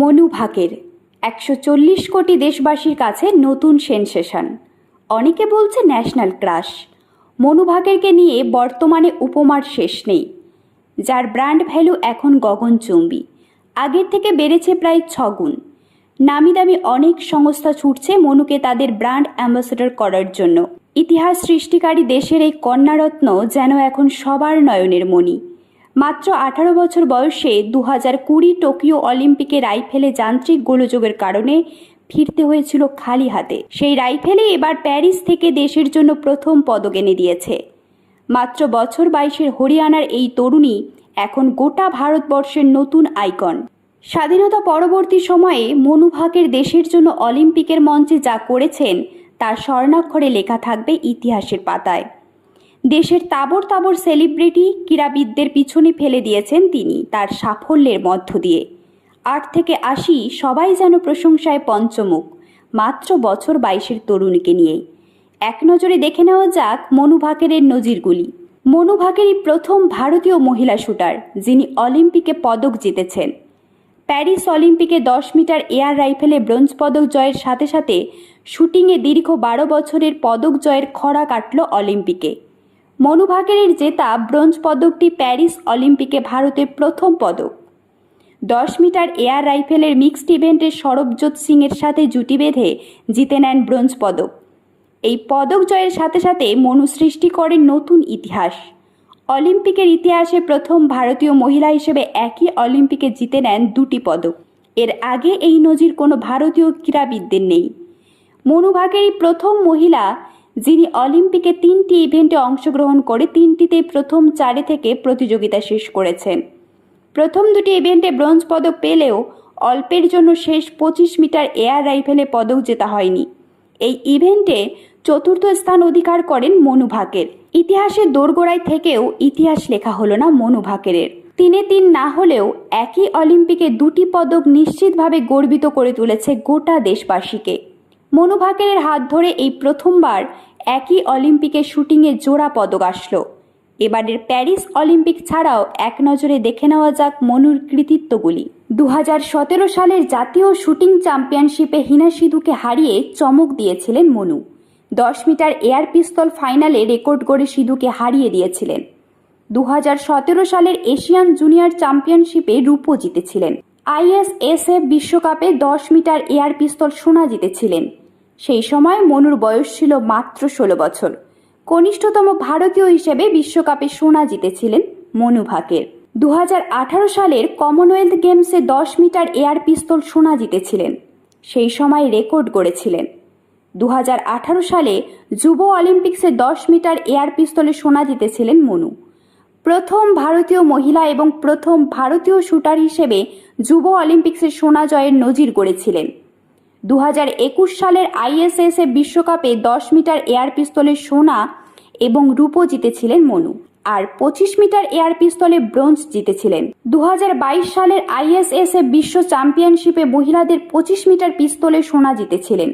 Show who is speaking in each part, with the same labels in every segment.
Speaker 1: মনু ভাকের একশো চল্লিশ কোটি দেশবাসীর কাছে নতুন সেনসেশন। অনেকে বলছে ন্যাশনাল ক্রাশ। মনু ভাকেরকে নিয়ে বর্তমানে উপমার শেষ নেই। যার ব্র্যান্ড ভ্যালু এখন গগনচুম্বী আগের থেকে বেড়েছে প্রায় ছগুণ নামি দামি অনেক সংস্থা ছুটছে মনুকে তাদের ব্র্যান্ড অ্যাম্বাসেডর করার জন্য। ইতিহাস সৃষ্টিকারী দেশের এই কন্যারত্ন যেন এখন সবার নয়নের মণি। মাত্র আঠারো বছর বয়সে দু হাজার কুড়ি টোকিও অলিম্পিকে রাইফেলে যান্ত্রিক গোলযোগের কারণে ফিরতে হয়েছিল খালি হাতে। সেই রাইফেলে এবার প্যারিস থেকে দেশের জন্য প্রথম পদক এনে দিয়েছে। মাত্র বছর বাইশের হরিয়ানার এই তরুণী এখন গোটা ভারতবর্ষের নতুন আইকন। স্বাধীনতা পরবর্তী সময়ে মনুভাগের দেশের জন্য অলিম্পিকের মঞ্চে যা করেছেন, তার স্বর্ণাক্ষরে লেখা থাকবে ইতিহাসের পাতায়। দেশের তাবর তাবর সেলিব্রিটি ক্রীড়াবিদদের পিছনে ফেলে দিয়েছেন তিনি তার সাফল্যের মধ্য দিয়ে। আট থেকে আশি সবাই যেন প্রশংসায় পঞ্চমুখ, মাত্র বছর বাইশের তরুণীকে নিয়ে। এক নজরে দেখে নেওয়া যাক মনু ভাকেরের নজিরগুলি। মনু ভাকেরই প্রথম ভারতীয় মহিলা শুটার, যিনি অলিম্পিকে পদক জিতেছেন। প্যারিস অলিম্পিকে দশ মিটার এয়ার রাইফেলে ব্রোঞ্জ পদক জয়ের সাথে সাথে শুটিংয়ে দীর্ঘ বারো বছরের পদক জয়ের খরা কাটল অলিম্পিকে। মনু ভাকেরের জেতা ব্রোঞ্জ পদকটি প্যারিস অলিম্পিকে ভারতের প্রথম পদক। দশ মিটার এয়ার রাইফেলের মিক্সড ইভেন্টে সরবজোৎ সিংয়ের সাথে জুটি বেঁধে জিতে নেন ব্রোঞ্জ পদক। এই পদক জয়ের সাথে সাথে মনু সৃষ্টি করেন নতুন ইতিহাস। অলিম্পিকের ইতিহাসে প্রথম ভারতীয় মহিলা হিসেবে একই অলিম্পিকে জিতে নেন দুটি পদক। এর আগে এই নজির কোনো ভারতীয় ক্রীড়াবিদদের নেই। মনু ভাগেরই প্রথম মহিলা যিনি অলিম্পিকে তিনটি ইভেন্টে অংশগ্রহণ করে তিনটিতেই প্রথম চারে থেকে প্রতিযোগিতা শেষ করেছেন। প্রথম দুটি ইভেন্টে ব্রোঞ্জ পদক পেলেও অল্পের জন্য শেষ পঁচিশ মিটার এয়ার রাইফেলে পদক জেতা হয়নি। এই ইভেন্টে চতুর্থ স্থান অধিকার করেন মনু ভাকের। ইতিহাসের দোরগোড়ায় থেকেও ইতিহাস লেখা হলো না মনু ভাকেরের। তিনে তিন না হলেও একই অলিম্পিকে দুটি পদক নিশ্চিতভাবে গর্বিত করে তুলেছে গোটা দেশবাসীকে। মনু ভাকেরের হাত ধরে এই প্রথমবার একই অলিম্পিকে শুটিংয়ে জোড়া পদক আসলো। এবারের প্যারিস অলিম্পিক ছাড়াও এক নজরে দেখে নেওয়া যাক মনুর কৃতিত্বগুলি। দু হাজার সতেরো সালের জাতীয় শুটিং চ্যাম্পিয়নশিপে হিনা সিধুকে হারিয়ে চমক দিয়েছিলেন মনু। দশ মিটার এয়ার পিস্তল ফাইনালে রেকর্ড গড়ে সিধুকে হারিয়ে দিয়েছিলেন। দু হাজার সতেরো সালের এশিয়ান জুনিয়র চ্যাম্পিয়নশিপে রূপও জিতেছিলেন। আইএসএসএফ বিশ্বকাপে দশ মিটার এয়ার পিস্তল সোনা জিতেছিলেন। সেই সময় মনুর বয়স ছিল মাত্র ষোলো বছর। কনিষ্ঠতম ভারতীয় হিসেবে বিশ্বকাপে সোনা জিতেছিলেন মনু ভাকের। দু সালের কমনওয়েলথ গেমসে দশ মিটার এয়ার পিস্তল সোনা জিতেছিলেন। সেই সময় রেকর্ড গড়েছিলেন। দু সালে যুব অলিম্পিক্সে দশ মিটার এয়ার পিস্তলে সোনা জিতেছিলেন মনু। প্রথম ভারতীয় মহিলা এবং প্রথম ভারতীয় শুটার হিসেবে যুব অলিম্পিক্সে সোনা জয়ের নজির গড়েছিলেন। দু হাজার একুশ সালের আইএসএসএ বিশ্বকাপে দশ মিটার এয়ার পিস্তলে সোনা এবং রূপো জিতেছিলেন মনু, আর পঁচিশ মিটার এয়ার পিস্তলে ব্রোঞ্জ জিতেছিলেন। দু হাজার বাইশ সালের আইএসএসএ বিশ্ব চ্যাম্পিয়নশিপে মহিলাদের পঁচিশ মিটার পিস্তলে সোনা জিতেছিলেন।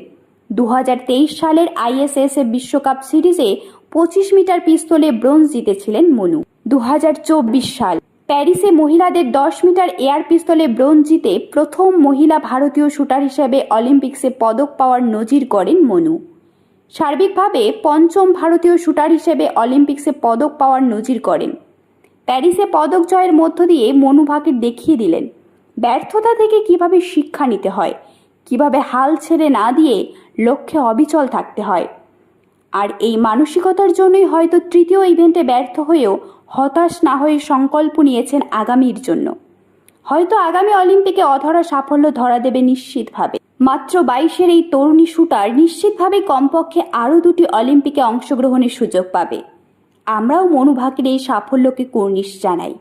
Speaker 1: দু হাজার তেইশ সালের আইএসএসএ বিশ্বকাপ সিরিজে পঁচিশ মিটার পিস্তলে ব্রোঞ্জ জিতেছিলেন মনু। দু হাজার চব্বিশ সাল। প্যারিসে মহিলাদের দশ মিটার এয়ার পিস্তলে ব্রোঞ্জ জিতে প্রথম মহিলা ভারতীয় শুটার হিসেবে অলিম্পিক্সে পদক পাওয়ার নজির করেন মনু। সার্বিকভাবে পঞ্চম ভারতীয় শুটার হিসেবে অলিম্পিক্সে পদক পাওয়ার নজির করেন প্যারিসে পদক জয়ের মধ্য দিয়ে মনু ভাকের দেখিয়ে দিলেন, ব্যর্থতা থেকে কীভাবে শিক্ষা নিতে হয়, কীভাবে হাল ছেড়ে না দিয়ে লক্ষ্যে অবিচল থাকতে হয়। আর এই মানসিকতার জন্যই হয়তো তৃতীয় ইভেন্টে ব্যর্থ হয়েও হতাশ না হয়ে সংকল্প নিয়েছেন আগামীর জন্য। হয়তো আগামী অলিম্পিকে অধরা সাফল্য ধরা দেবে নিশ্চিতভাবে। মাত্র বাইশের এই তরুণী শুটার নিশ্চিতভাবে কমপক্ষে আরও দুটি অলিম্পিকে অংশগ্রহণের সুযোগ পাবে। আমরাও মনুভাকের এই সাফল্যকে কুর্নিশ জানাই।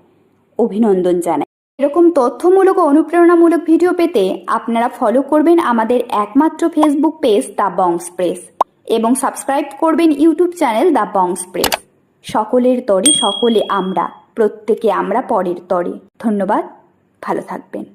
Speaker 1: অভিনন্দন জানাই। এরকম তথ্যমূলক ও অনুপ্রেরণামূলক ভিডিও পেতে আপনারা ফলো করবেন আমাদের একমাত্র Facebook page the Bongs Press এবং সাবস্ক্রাইব করবেন YouTube channel the Bongs Press সকলের তরে সকলে আমরা প্রত্যেকে আমরা পরের তরে। ধন্যবাদ ভালো থাকবেন।